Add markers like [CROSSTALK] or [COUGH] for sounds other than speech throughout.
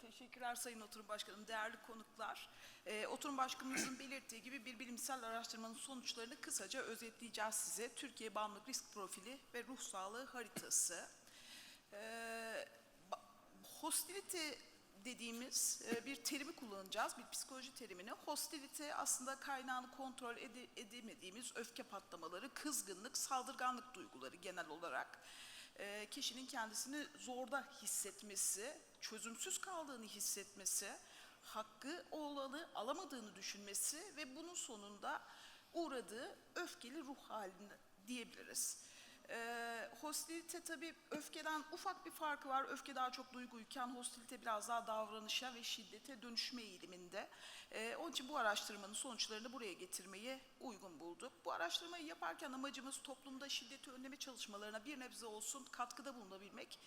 Teşekkürler Sayın Oturum Başkanım, değerli konuklar. Ee, Oturum Başkanımızın [CLEARS THROAT] belirttiği gibi bir bilimsel araştırmanın sonuçlarını kısaca özetleyeceğiz size. Türkiye Bağımlılık Risk Profili ve Ruh Sağlığı Haritası. Ee, ba- hostility dediğimiz e, bir terimi kullanacağız, bir psikoloji terimini. Hostility aslında kaynağını kontrol ede- edemediğimiz öfke patlamaları, kızgınlık, saldırganlık duyguları genel olarak. E, kişinin kendisini zorda hissetmesi, çözümsüz kaldığını hissetmesi, hakkı olanı alamadığını düşünmesi ve bunun sonunda uğradığı öfkeli ruh halini diyebiliriz. Ee, hostilite tabii öfkeden ufak bir farkı var. Öfke daha çok duyguyken hostilite biraz daha davranışa ve şiddete dönüşme eğiliminde. Ee, onun için bu araştırmanın sonuçlarını buraya getirmeyi uygun bulduk. Bu araştırmayı yaparken amacımız toplumda şiddeti önleme çalışmalarına bir nebze olsun katkıda bulunabilmek.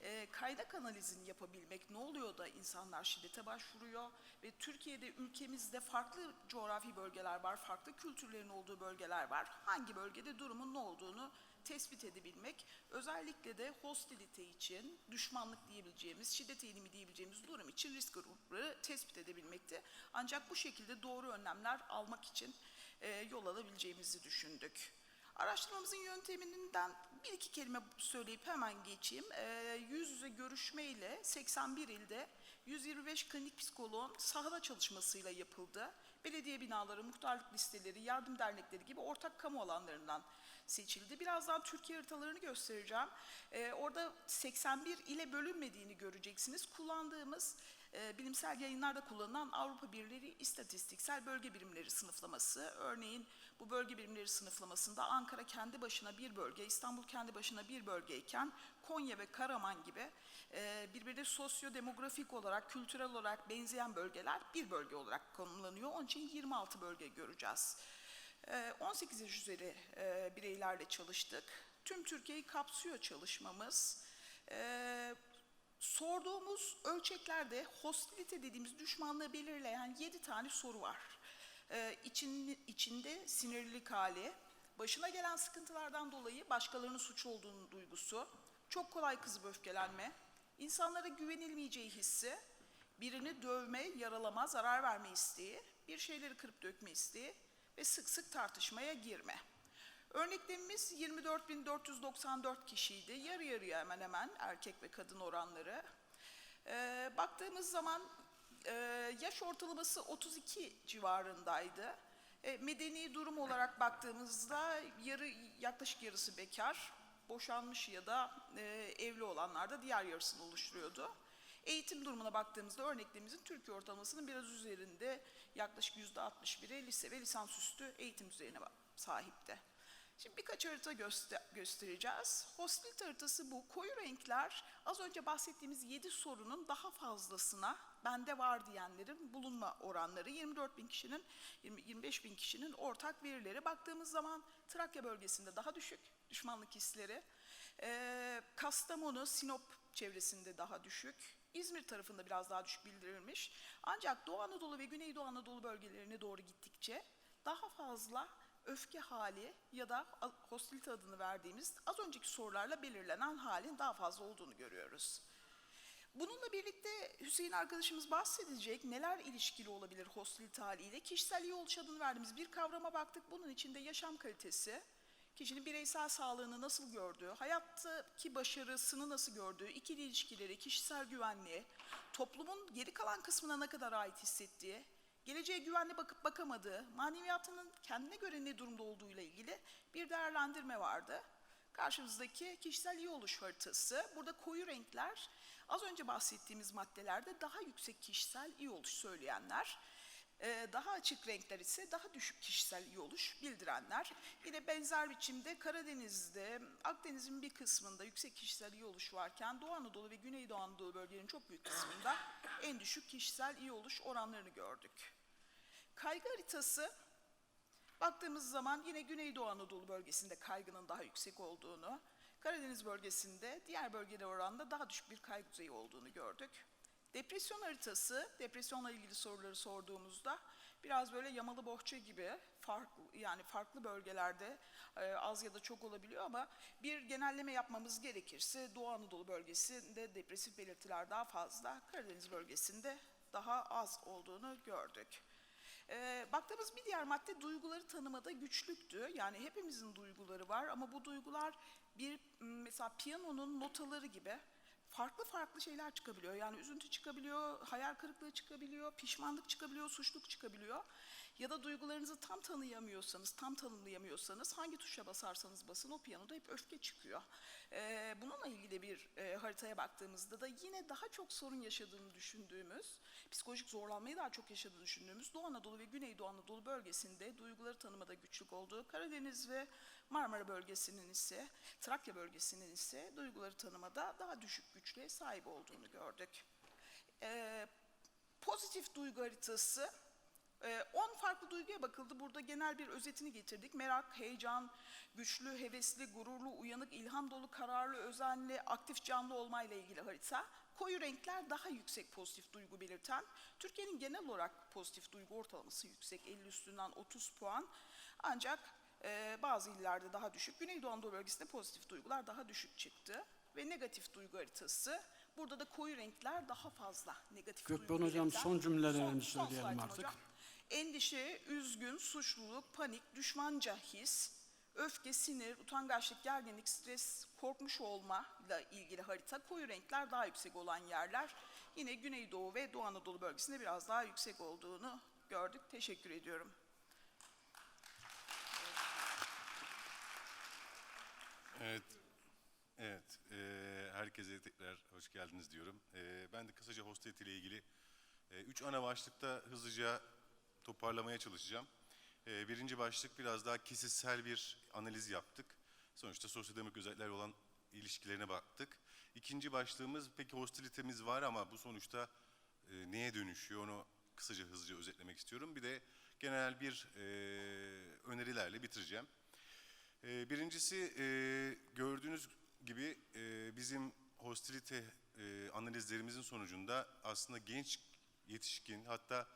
Ee, kaynak analizini yapabilmek, ne oluyor da insanlar şiddete başvuruyor ve Türkiye'de ülkemizde farklı coğrafi bölgeler var, farklı kültürlerin olduğu bölgeler var. Hangi bölgede durumun ne olduğunu tespit edebilmek, özellikle de hostilite için, düşmanlık diyebileceğimiz, şiddet eğilimi diyebileceğimiz durum için risk grupları tespit edebilmekte. Ancak bu şekilde doğru önlemler almak için e, yol alabileceğimizi düşündük. Araştırmamızın yönteminden bir iki kelime söyleyip hemen geçeyim. Ee, yüz yüze görüşmeyle 81 ilde 125 klinik psikoloğun sahada çalışmasıyla yapıldı. Belediye binaları, muhtarlık listeleri, yardım dernekleri gibi ortak kamu alanlarından seçildi. Birazdan Türkiye haritalarını göstereceğim. Ee, orada 81 ile bölünmediğini göreceksiniz. Kullandığımız e, bilimsel yayınlarda kullanılan Avrupa Birliği İstatistiksel Bölge Birimleri sınıflaması. Örneğin bu bölge birimleri sınıflamasında Ankara kendi başına bir bölge, İstanbul kendi başına bir bölgeyken Konya ve Karaman gibi e, birbirine sosyodemografik olarak, kültürel olarak benzeyen bölgeler bir bölge olarak konumlanıyor. Onun için 26 bölge göreceğiz. E, 18 yaş üzeri e, bireylerle çalıştık. Tüm Türkiye'yi kapsıyor çalışmamız. E, sorduğumuz ölçeklerde hostilite dediğimiz düşmanlığı belirleyen 7 tane soru var. Ee, için, içinde sinirlilik hali, başına gelen sıkıntılardan dolayı başkalarının suç olduğunu duygusu, çok kolay kızıp öfkelenme, insanlara güvenilmeyeceği hissi, birini dövme, yaralama, zarar verme isteği, bir şeyleri kırıp dökme isteği ve sık sık tartışmaya girme. Örneklemimiz 24.494 kişiydi. Yarı yarıya hemen hemen erkek ve kadın oranları. Ee, baktığımız zaman e, yaş ortalaması 32 civarındaydı. E, medeni durum olarak baktığımızda yarı yaklaşık yarısı bekar, boşanmış ya da e, evli olanlar da diğer yarısını oluşturuyordu. Eğitim durumuna baktığımızda örneklemimizin Türkiye ortalamasının biraz üzerinde yaklaşık yüzde 61'e lise ve lisansüstü eğitim düzeyine sahipti. Şimdi birkaç harita göster göstereceğiz. Hostilite haritası bu. Koyu renkler az önce bahsettiğimiz 7 sorunun daha fazlasına bende var diyenlerin bulunma oranları 24 bin kişinin 20, 25 bin kişinin ortak verileri. Baktığımız zaman Trakya bölgesinde daha düşük düşmanlık hisleri. Ee, Kastamonu, Sinop çevresinde daha düşük. İzmir tarafında biraz daha düşük bildirilmiş. Ancak Doğu Anadolu ve Güneydoğu Anadolu bölgelerine doğru gittikçe daha fazla öfke hali ya da hostilite adını verdiğimiz az önceki sorularla belirlenen halin daha fazla olduğunu görüyoruz. Bununla birlikte Hüseyin arkadaşımız bahsedecek neler ilişkili olabilir hostilite haliyle. Kişisel iyi oluş verdiğimiz bir kavrama baktık. Bunun içinde yaşam kalitesi, kişinin bireysel sağlığını nasıl gördüğü, hayattaki başarısını nasıl gördüğü, ikili ilişkileri, kişisel güvenliği, toplumun geri kalan kısmına ne kadar ait hissettiği, geleceğe güvenli bakıp bakamadığı, maneviyatının kendine göre ne durumda olduğuyla ilgili bir değerlendirme vardı. Karşımızdaki kişisel iyi oluş haritası. Burada koyu renkler az önce bahsettiğimiz maddelerde daha yüksek kişisel iyi oluş söyleyenler. Ee, Daha açık renkler ise daha düşük kişisel iyi oluş bildirenler. Yine benzer biçimde Karadeniz'de, Akdeniz'in bir kısmında yüksek kişisel iyi oluş varken Doğu Anadolu ve Güneydoğu Anadolu bölgelerinin çok büyük kısmında en düşük kişisel iyi oluş oranlarını gördük. Kaygı haritası baktığımız zaman yine Güneydoğu Anadolu bölgesinde kaygının daha yüksek olduğunu, Karadeniz bölgesinde diğer bölgeler oranında daha düşük bir kaygı düzeyi olduğunu gördük. Depresyon haritası, depresyonla ilgili soruları sorduğumuzda biraz böyle yamalı bohça gibi farklı yani farklı bölgelerde e, az ya da çok olabiliyor ama bir genelleme yapmamız gerekirse Doğu Anadolu bölgesinde depresif belirtiler daha fazla, Karadeniz bölgesinde daha az olduğunu gördük. Ee, baktığımız bir diğer madde duyguları tanımada güçlüktü. Yani hepimizin duyguları var ama bu duygular bir mesela piyanonun notaları gibi farklı farklı şeyler çıkabiliyor. Yani üzüntü çıkabiliyor, hayal kırıklığı çıkabiliyor, pişmanlık çıkabiliyor, suçluluk çıkabiliyor. Ya da duygularınızı tam tanıyamıyorsanız, tam tanımlayamıyorsanız hangi tuşa basarsanız basın o piyanoda hep öfke çıkıyor. Ee, bununla ilgili bir e, haritaya baktığımızda da yine daha çok sorun yaşadığını düşündüğümüz, psikolojik zorlanmayı daha çok yaşadığını düşündüğümüz Doğu Anadolu ve Güneydoğu Anadolu bölgesinde duyguları tanımada güçlük olduğu, Karadeniz ve Marmara bölgesinin ise, Trakya bölgesinin ise duyguları tanımada daha düşük güçlüğe sahip olduğunu gördük. Ee, pozitif duygu haritası ee, 10 farklı duyguya bakıldı. Burada genel bir özetini getirdik. Merak, heyecan, güçlü, hevesli, gururlu, uyanık, ilham dolu, kararlı, özenli, aktif, canlı olmayla ilgili harita. Koyu renkler daha yüksek pozitif duygu belirten. Türkiye'nin genel olarak pozitif duygu ortalaması yüksek. 50 üstünden 30 puan. Ancak e, bazı illerde daha düşük. Güneydoğu Anadolu bölgesinde pozitif duygular daha düşük çıktı. Ve negatif duygu haritası. Burada da koyu renkler daha fazla negatif Gökben duygu hocam, belirten. son cümlelerini Son- son söyleyelim artık. hocam. Endişe, üzgün, suçluluk, panik, düşmanca his, öfke, sinir, utangaçlık, gerginlik, stres, korkmuş olmayla ilgili harita. Koyu renkler daha yüksek olan yerler. Yine Güneydoğu ve Doğu Anadolu bölgesinde biraz daha yüksek olduğunu gördük. Teşekkür ediyorum. Evet, evet. Eee, herkese tekrar hoş geldiniz diyorum. Eee, ben de kısaca hostility ile ilgili eee, üç ana başlıkta hızlıca toparlamaya çalışacağım. Eee, birinci başlık biraz daha kesitsel bir analiz yaptık. Sonuçta sosyodemik özellikler olan ilişkilerine baktık. İkinci başlığımız peki hostility'miz var ama bu sonuçta eee, neye dönüşüyor onu kısaca hızlıca özetlemek istiyorum. Bir de genel bir eee, önerilerle bitireceğim. Ee, Birincisi e, gördüğünüz gibi e, bizim hostilite e, analizlerimizin sonucunda aslında genç yetişkin hatta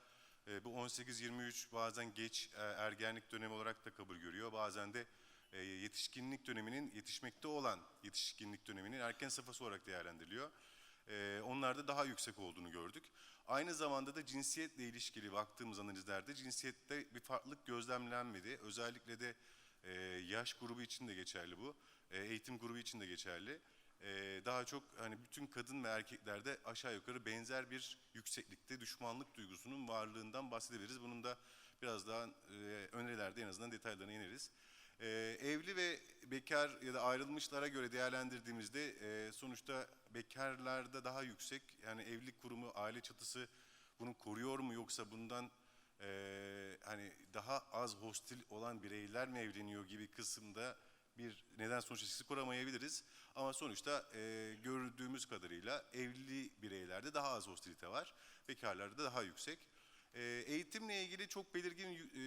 e, bu 18-23 bazen geç e, ergenlik dönemi olarak da kabul görüyor. Bazen de e, yetişkinlik döneminin yetişmekte olan yetişkinlik döneminin erken safhası olarak değerlendiriliyor. E, onlarda daha yüksek olduğunu gördük. Aynı zamanda da cinsiyetle ilişkili baktığımız analizlerde cinsiyette bir farklılık gözlemlenmedi. Özellikle de e, yaş grubu için de geçerli bu. E, eğitim grubu için de geçerli. E, daha çok hani bütün kadın ve erkeklerde aşağı yukarı benzer bir yükseklikte düşmanlık duygusunun varlığından bahsedebiliriz. Bunun da biraz daha e, önerilerde en azından detaylarına ineriz. E, evli ve bekar ya da ayrılmışlara göre değerlendirdiğimizde e, sonuçta bekarlarda daha yüksek. Yani evlilik kurumu, aile çatısı bunu koruyor mu yoksa bundan e, hani daha az hostil olan bireyler mi evleniyor gibi kısımda bir neden sonuç ilişkisi kuramayabiliriz. Ama sonuçta e, gördüğümüz kadarıyla evli bireylerde daha az hostilite var. Bekarlarda daha yüksek. E, eğitimle ilgili çok belirgin e,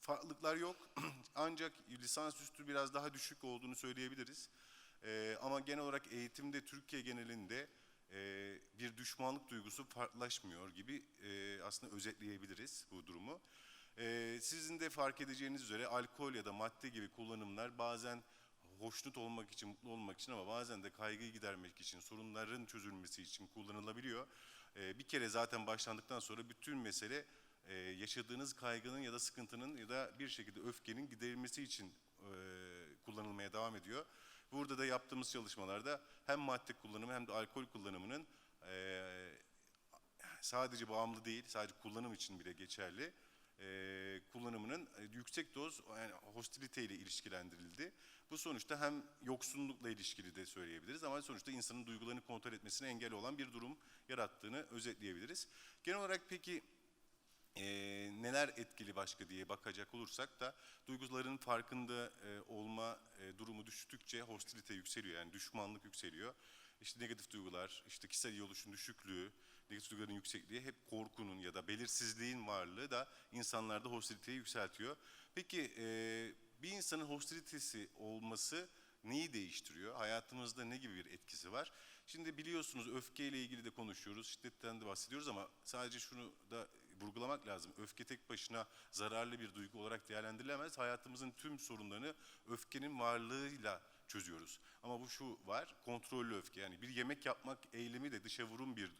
farklılıklar yok. [CLEARS THROAT] Ancak lisansüstü biraz daha düşük olduğunu söyleyebiliriz. Ee, ama genel olarak eğitimde Türkiye genelinde e, bir düşmanlık duygusu farklılaşmıyor gibi e, aslında özetleyebiliriz bu durumu. E, sizin de fark edeceğiniz üzere alkol ya da madde gibi kullanımlar bazen hoşnut olmak için, mutlu olmak için ama bazen de kaygıyı gidermek için, sorunların çözülmesi için kullanılabiliyor. E, bir kere zaten başlandıktan sonra bütün mesele e, yaşadığınız kaygının ya da sıkıntının ya da bir şekilde öfkenin giderilmesi için e, kullanılmaya devam ediyor. Burada da yaptığımız çalışmalarda hem madde kullanımı hem de alkol kullanımının e, sadece bağımlı değil, sadece kullanım için bile geçerli e, kullanımının e, yüksek doz yani hostilite ile ilişkilendirildi. Bu sonuçta hem yoksunlukla ilişkili de söyleyebiliriz ama sonuçta insanın duygularını kontrol etmesine engel olan bir durum yarattığını özetleyebiliriz. Genel olarak peki e, neler etkili başka diye bakacak olursak da duyguların farkında e, olma e, durumu düştükçe hostilite yükseliyor yani düşmanlık yükseliyor. İşte negatif duygular, işte kişisel iyi oluşun düşüklüğü, negatif duyguların yüksekliği hep korkunun ya da belirsizliğin varlığı da insanlarda hostiliteyi yükseltiyor. Peki e, bir insanın hostilitesi olması neyi değiştiriyor? Hayatımızda ne gibi bir etkisi var? Şimdi biliyorsunuz öfkeyle ilgili de konuşuyoruz, şiddetten de bahsediyoruz ama sadece şunu da vurgulamak lazım. Öfke tek başına zararlı bir duygu olarak değerlendirilemez. Hayatımızın tüm sorunlarını öfkenin varlığıyla çözüyoruz. Ama bu şu var, kontrollü öfke. Yani bir yemek yapmak eylemi de dışa vurum bir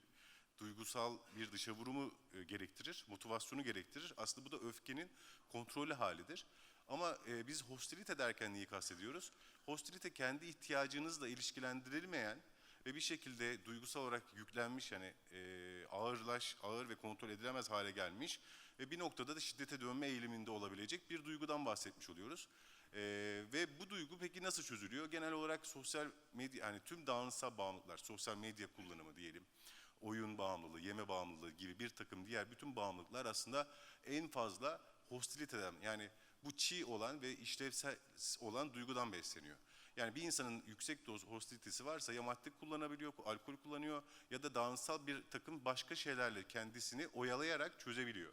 duygusal bir dışa vurumu e, gerektirir, motivasyonu gerektirir. Aslında bu da öfkenin kontrollü halidir. Ama e, biz hostilite derken neyi kastediyoruz? Hostilite kendi ihtiyacınızla ilişkilendirilmeyen ve bir şekilde duygusal olarak yüklenmiş yani e, ağırlaş, ağır ve kontrol edilemez hale gelmiş ve bir noktada da şiddete dönme eğiliminde olabilecek bir duygudan bahsetmiş oluyoruz. E, ve bu duygu peki nasıl çözülüyor? Genel olarak sosyal medya, yani tüm davranışsal bağımlılıklar, sosyal medya kullanımı diyelim, oyun bağımlılığı, yeme bağımlılığı gibi bir takım diğer bütün bağımlılıklar aslında en fazla hostiliteden yani bu çiğ olan ve işlevsel olan duygudan besleniyor. Yani bir insanın yüksek doz hostilitesi varsa ya madde kullanabiliyor, alkol kullanıyor ya da davranışsal bir takım başka şeylerle kendisini oyalayarak çözebiliyor.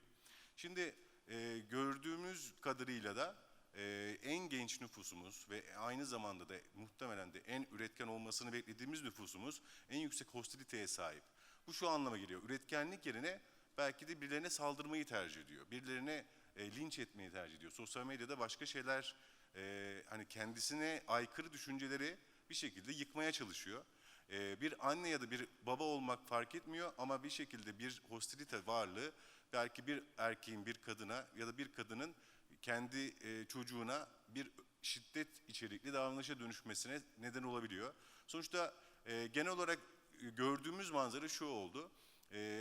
Şimdi e, gördüğümüz kadarıyla da e, en genç nüfusumuz ve aynı zamanda da muhtemelen de en üretken olmasını beklediğimiz nüfusumuz en yüksek hostiliteye sahip. Bu şu anlama geliyor. Üretkenlik yerine belki de birilerine saldırmayı tercih ediyor. Birilerine e, linç etmeyi tercih ediyor. Sosyal medyada başka şeyler e, hani kendisine aykırı düşünceleri bir şekilde yıkmaya çalışıyor. E, bir anne ya da bir baba olmak fark etmiyor ama bir şekilde bir hostilite varlığı belki bir erkeğin bir kadına ya da bir kadının kendi e, çocuğuna bir şiddet içerikli davranışa dönüşmesine neden olabiliyor. Sonuçta e, genel olarak e, gördüğümüz manzara şu oldu.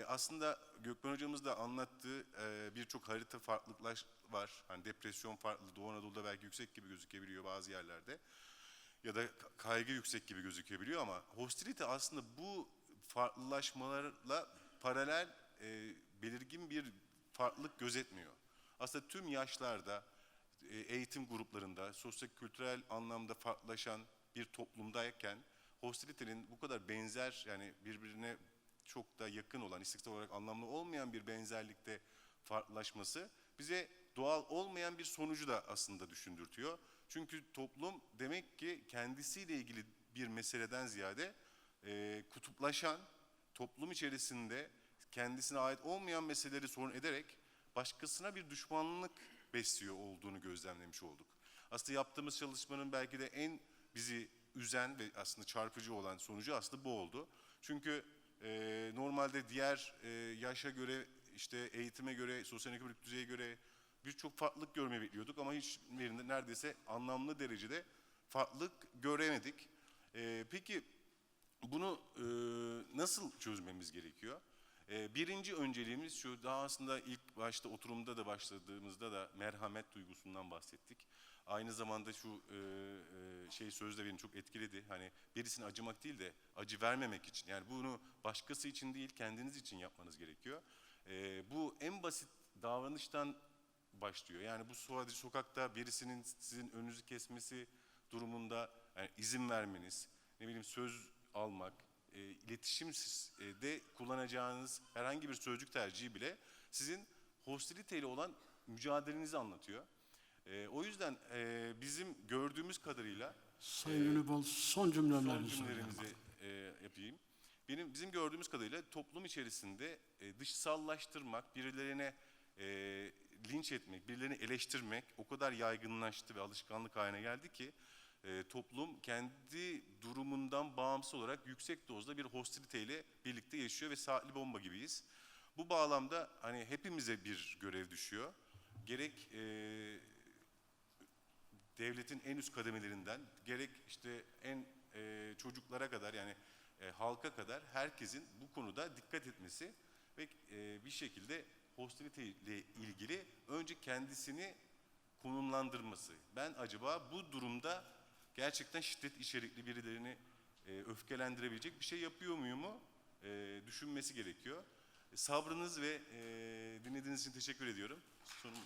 Aslında Gökmen hocamız da anlattığı birçok harita farklılıklar var. Hani depresyon farklı, Doğu Anadolu'da belki yüksek gibi gözükebiliyor bazı yerlerde. Ya da ka- kaygı yüksek gibi gözükebiliyor ama hostilite aslında bu farklılaşmalarla paralel belirgin bir farklılık gözetmiyor. Aslında tüm yaşlarda, e, eğitim gruplarında, sosyo-kültürel anlamda farklılaşan bir toplumdayken hostilitenin bu kadar benzer yani birbirine çok da yakın olan, istiksel olarak anlamlı olmayan bir benzerlikte farklılaşması bize doğal olmayan bir sonucu da aslında düşündürtüyor. Çünkü toplum demek ki kendisiyle ilgili bir meseleden ziyade e, kutuplaşan, toplum içerisinde kendisine ait olmayan meseleleri sorun ederek başkasına bir düşmanlık besliyor olduğunu gözlemlemiş olduk. Aslında yaptığımız çalışmanın belki de en bizi üzen ve aslında çarpıcı olan sonucu aslında bu oldu. Çünkü e, normalde diğer e, yaşa göre, işte eğitime göre, sosyoekonomik düzeye göre birçok farklılık görmeyi bekliyorduk ama hiçbirinde neredeyse anlamlı derecede farklılık göremedik. E, peki bunu e, nasıl çözmemiz gerekiyor? E, birinci önceliğimiz şu, daha aslında ilk başta oturumda da başladığımızda da merhamet duygusundan bahsettik. Aynı zamanda şu e, e, şey sözde beni çok etkiledi. Hani birisine acımak değil de acı vermemek için. Yani bunu başkası için değil kendiniz için yapmanız gerekiyor. E, bu en basit davranıştan başlıyor. Yani bu sadece sokakta birisinin sizin önünüzü kesmesi durumunda yani izin vermeniz, ne bileyim söz almak, e, iletişimde kullanacağınız herhangi bir sözcük tercihi bile sizin hostiliteyle olan mücadelenizi anlatıyor. E, o yüzden e, bizim gördüğümüz kadarıyla Sayın Ünübal son son cümlelerini söyleyin. cümlelerimizi e, yapayım. Benim bizim gördüğümüz kadarıyla toplum içerisinde e, dışsallaştırmak, birilerine e, linç etmek, birilerini eleştirmek o kadar yaygınlaştı ve alışkanlık haline geldi ki e, toplum kendi durumundan bağımsız olarak yüksek dozda bir hostiliteyle birlikte yaşıyor ve saatli bomba gibiyiz. Bu bağlamda hani hepimize bir görev düşüyor. Gerek e, devletin en üst kademelerinden gerek işte en e, çocuklara kadar yani e, halka kadar herkesin bu konuda dikkat etmesi ve e, bir şekilde hostilite ile ilgili önce kendisini konumlandırması. Ben acaba bu durumda gerçekten şiddet içerikli birilerini e, öfkelendirebilecek bir şey yapıyor muyumu e, düşünmesi gerekiyor. E, sabrınız ve e, dinlediğiniz için teşekkür ediyorum. Sonum.